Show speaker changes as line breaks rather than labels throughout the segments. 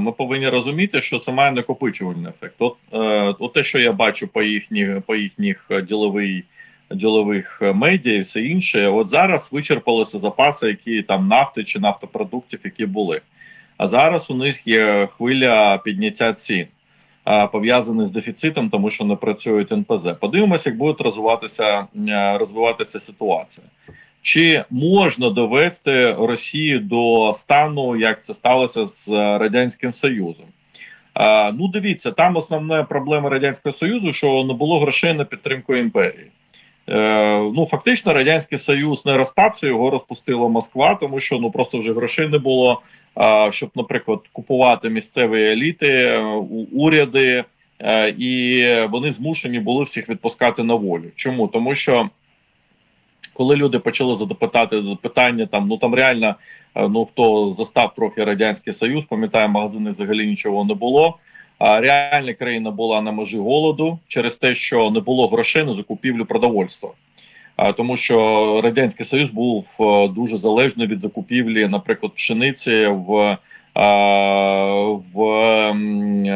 ми повинні розуміти, що це має накопичувальний ефект. От, е, от те, що я бачу по їхніх по їхніх діловий, ділових медіа і все інше, от зараз вичерпалися запаси, які там нафти чи нафтопродуктів, які були. А зараз у них є хвиля підняття цін. Пов'язаний з дефіцитом, тому що не працюють НПЗ. Подивимося, як буде розвиватися е, розвиватися ситуація. Чи можна довести Росію до стану, як це сталося з е, радянським Союзом? Е, ну, дивіться, там основна проблема радянського союзу, що не було грошей на підтримку імперії. Е, ну, фактично, радянський союз не розпався, його розпустила Москва, тому що ну просто вже грошей не було. е, щоб, наприклад, купувати місцеві еліти, е, уряди, е, і вони змушені були всіх відпускати на волю. Чому? Тому що коли люди почали задопитати питання, там ну там реально е, ну хто застав трохи радянський союз, пам'ятає, в магазинах взагалі нічого не було. А реальна країна була на межі голоду через те, що не було грошей на закупівлю продовольства. Тому що радянський союз був е, дуже залежний від закупівлі, наприклад, пшениці в, в,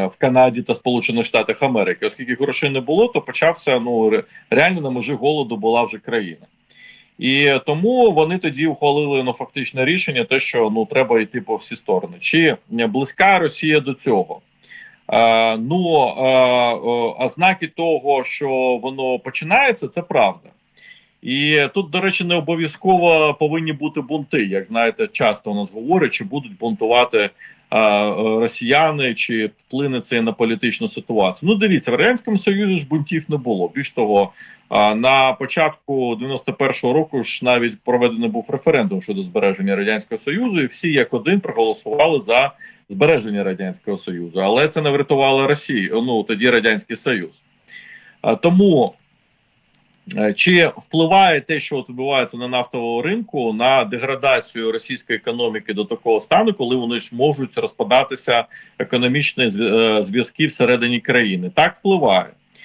в Канаді та Сполучених Штатах Америки. Оскільки грошей не було, то почався ну реально на межі голоду була вже країна. І тому вони тоді ухвалили ну фактичне рішення, те, що ну треба йти по всі сторони. Чи близька Росія до цього? Е, ну е, ознаки того, що воно починається, це правда. І тут, до речі, не обов'язково повинні бути бунти. Як знаєте, часто у нас говорять, чи будуть бунтувати росіяни, чи вплине це на політичну ситуацію. Ну, дивіться, в радянському союзі ж бунтів не було. Більш того, на початку 91-го року ж навіть проведений був референдум щодо збереження радянського союзу, і всі як один проголосували за збереження радянського союзу. Але це не врятувало Росію. Ну тоді радянський Союз. Тому Чи впливає те, що відбувається на нафтовому ринку, на деградацію російської економіки до такого стану, коли вони ж можуть розпадатися економічні е, зв'язки всередині країни? Так впливає.